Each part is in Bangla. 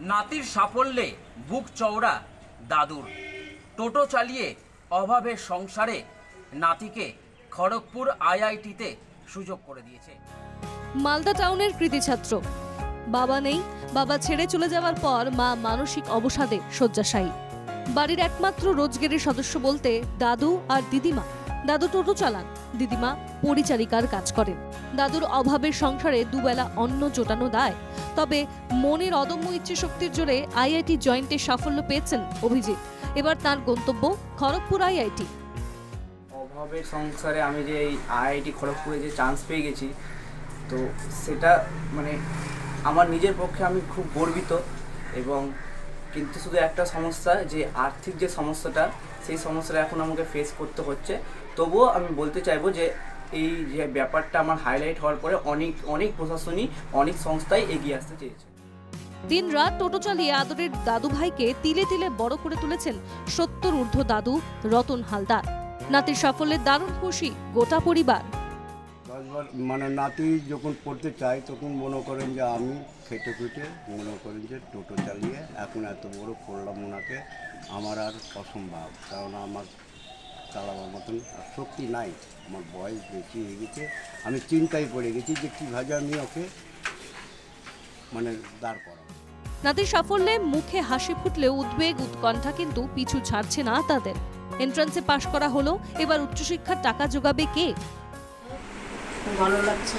নাতির সাফল্যে বুক চওড়া দাদুর। টোটো চালিয়ে অভাবের সংসারে নাতিকে খড়গপুর আইআইটিতে সুযোগ করে দিয়েছে। মালদা টাউনের কৃতি ছাত্র। বাবা নেই, বাবা ছেড়ে চলে যাওয়ার পর মা মানসিক অবসাদে শয্যাশায়ী। বাড়ির একমাত্র রোজগেরের সদস্য বলতে দাদু আর দিদিমা। দাদু টোটো চালান দিদিমা পরিচারিকার কাজ করেন। দাদুর অভাবের সংসারে দুবেলা অন্ন জোটানো দায়। তবে মনের অদম্য ইচ্ছে শক্তির জোরে আইআইটি জয়েন্টে সাফল্য পেয়েছেন অভিজিৎ। এবার তার গন্তব্য খড়গপুর আইআইটি। অভাবের সংসারে আমি যে এই আইআইটি খড়গপুরে যে চান্স পেয়ে গেছি, তো সেটা মানে আমার নিজের পক্ষে আমি খুব গর্বিত এবং কিন্তু শুধু একটা সমস্যা যে আর্থিক যে সমস্যাটা সেই সমস্যাটা এখন আমাকে ফেস করতে হচ্ছে। তবুও আমি বলতে চাইব যে, এই যে ব্যাপারটা আমার হাইলাইট হওয়ার পরে অনেক অনেক প্রশাসনই, অনেক সংস্থাই এগিয়ে আসতে চেয়েছে। দিন রাত টোটো চালিয়ে আদরের দাদু ভাইকে তিলে তিলে বড় করে তুলেছেন সত্তর ঊর্ধ্ব দাদু রতন হালদার। নাতির সাফল্যে দারুণ খুশি গোটা পরিবার। মানে নাতি যখন পড়তে চাই তখন মনে করেন যে আমি খেটে খুঁটে মনে করেন যে টোটো চালিয়ে এখন এত বড় করলাম ওনাকে, আমার আর অসম্ভব। কারণ আমার চালাবার মতন আর শক্তি নাই, আমার বয়স বেশি হয়ে গেছে। আমি চিন্তায় পড়ে গেছি যে কীভাবে আমি ওকে মানে দাঁড় করাবো। নাতির সাফল্যে মুখে হাসি ফুটলেও উদ্বেগ, উৎকণ্ঠা কিন্তু পিছু ছাড়ছে না তাদের। এন্ট্রান্সে পাশ করা হলো, এবার উচ্চশিক্ষার টাকা জোগাবে কে? ভালো লাগছে।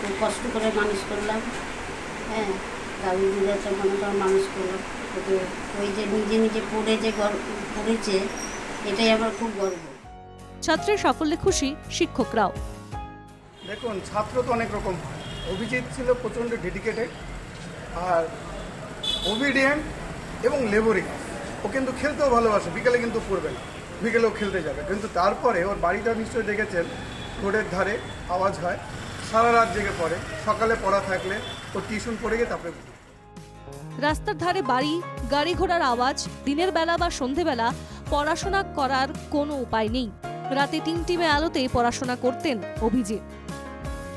খুব কষ্ট করে মানুষ করলাম। হ্যাঁ দাবি দিদাতে মনে করে মানুষ করলাম ওকে ওই যে নিজে নিজে পড়ে যে গর্ব পড়েছে এটাই আমার খুব গর্ব। ছাত্রের সাফল্যে খুশি শিক্ষকরাও। দেখুন ছাত্র তো অনেক রকম হয়। অভিজিৎ ছিল প্রচণ্ড ডেডিকেটেড আর ওবিডিয়েন্ট এবং লেবরিং ও কিন্তু খেলতেও ভালোবাসে বিকেলে কিন্তু পড়বে না। বিকেলেও খেলতে যাবে। কিন্তু তারপরে ওর বাড়িটা নিশ্চয়ই দেখেছেন রোডের ধারে আওয়াজ হয়, সারা রাত জেগে পড়ে। সকালে পড়া থাকলে ও টিউশন পড়ে গিয়ে তারপরে রাস্তার ধারে বাড়ি, গাড়ি ঘোড়ার আওয়াজ, দিনের বেলা বা সন্ধেবেলা পড়াশোনা করার কোনো উপায় নেই। রাতে টিমটিমে আলোতে পড়াশোনা করতেন অভিজিৎ।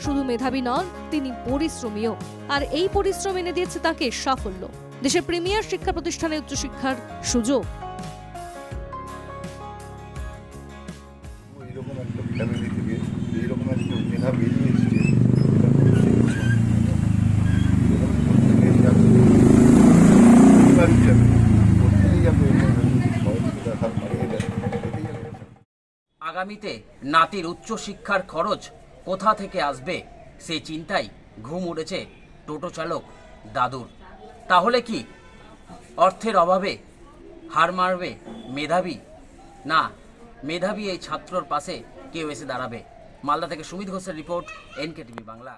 শুধু মেধাবী নন, তিনি পরিশ্রমীও। আর এই পরিশ্রম এনে দিয়েছে তাকে সাফল্য। দেশের প্রিমিয়ার শিক্ষা প্রতিষ্ঠানে উচ্চশিক্ষার সুযোগ। আগামীতে নাতির উচ্চশিক্ষার খরচ কোথা থেকে আসবে সেই চিন্তায় ঘুম উড়েছে টোটো চালক দাদুর। তাহলে কি অর্থের অভাবে হার মারবে মেধাবী? না মেধাবী এই ছাত্রর পাশে কেউ এসে দাঁড়াবে। মালদা থেকে সুমিত ঘোষের রিপোর্ট এনকে টিভি বাংলা।